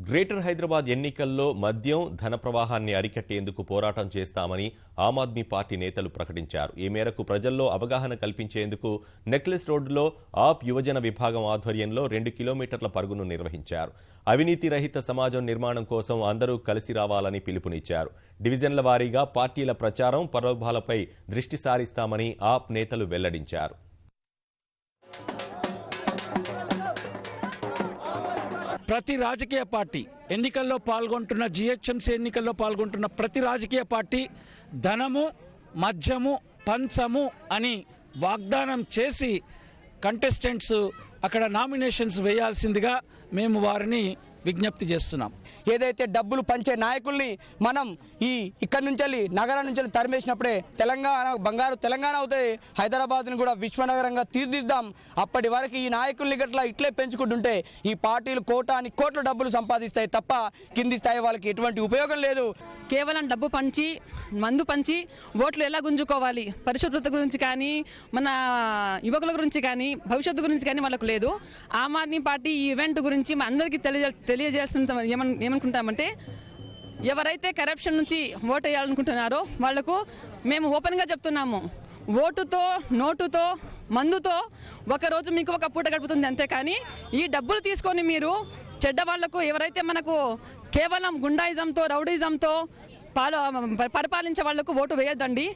Greater Hyderabad ఎన్నికల్లో మద్యం ధన ప్రవాహాన్ని అరికట్టేందుకు పోరాటం చేస్తామని ఆమ్ ఆద్మీ పార్టీ నేతలు ప్రకటించారు. ఈ మేరకు ప్రజల్లో అవగాహన కల్పించేందుకు నెక్లెస్ రోడ్డులో ఆప్ యువజన విభాగం ఆధ్వర్యంలో రెండు కిలోమీటర్ల పరుగును నిర్వహించారు. అవినీతి రహిత సమాజం నిర్మాణం కోసం అందరూ కలిసి రావాలని పిలుపునిచ్చారు. డివిజన్ల వారీగా పార్టీల ప్రచారం పరోభాలపై దృష్టి సారిస్తామని ఆప్ నేతలు వెల్లడించారు. ప్రతి రాజకీయ పార్టీ ఎన్నికల్లో పాల్గొంటున్న జిహెచ్ఎంసీ ఎన్నికల్లో పాల్గొంటున్న ప్రతి రాజకీయ పార్టీ ధనము మద్యము పంచము అని వాగ్దానం చేసి కంటెస్టెంట్స్ అక్కడ నామినేషన్స్ వేయాల్సిందిగా మేము వారిని విజ్ఞప్తి చేస్తున్నాం. ఏదైతే డబ్బులు పంచే నాయకుల్ని మనం ఈ ఇక్కడ నుంచి వెళ్ళి నగరం నుంచి వెళ్ళి తరిమేసినప్పుడే తెలంగాణ బంగారు తెలంగాణ అవుతాయి. హైదరాబాద్ని కూడా విశ్వనగరంగా తీర్దిద్దాం అప్పటి వరకు ఈ నాయకుల్ని గట్లా ఇట్లే పెంచుకుంటుంటే ఈ పార్టీలు కోటాని కోట్ల డబ్బులు సంపాదిస్తాయి తప్ప కింది స్థాయి వాళ్ళకి ఎటువంటి ఉపయోగం లేదు. కేవలం డబ్బు పంచి మందు పంచి ఓట్లు ఎలా గుంజుకోవాలి? పరిశుభ్రత గురించి కానీ మన యువకుల గురించి కానీ భవిష్యత్తు గురించి కానీ వాళ్ళకు లేదు. ఆమ్ ఆద్మీ పార్టీ ఈ ఈవెంట్ గురించి మా అందరికీ తెలియ తెలియజేస్తున్న ఏమన్ ఏమనుకుంటామంటే ఎవరైతే కరప్షన్ నుంచి ఓటు వేయాలనుకుంటున్నారో వాళ్ళకు మేము ఓపెన్గా చెప్తున్నాము. ఓటుతో నోటుతో మందుతో ఒక రోజు మీకు ఒక పూట గడుపుతుంది అంతేకాని ఈ డబ్బులు తీసుకొని మీరు చెడ్డ వాళ్ళకు ఎవరైతే మనకు కేవలం గుండాయిజంతో రౌడీజంతో పాల పరిపాలించే వాళ్ళకు ఓటు వేయద్దండి.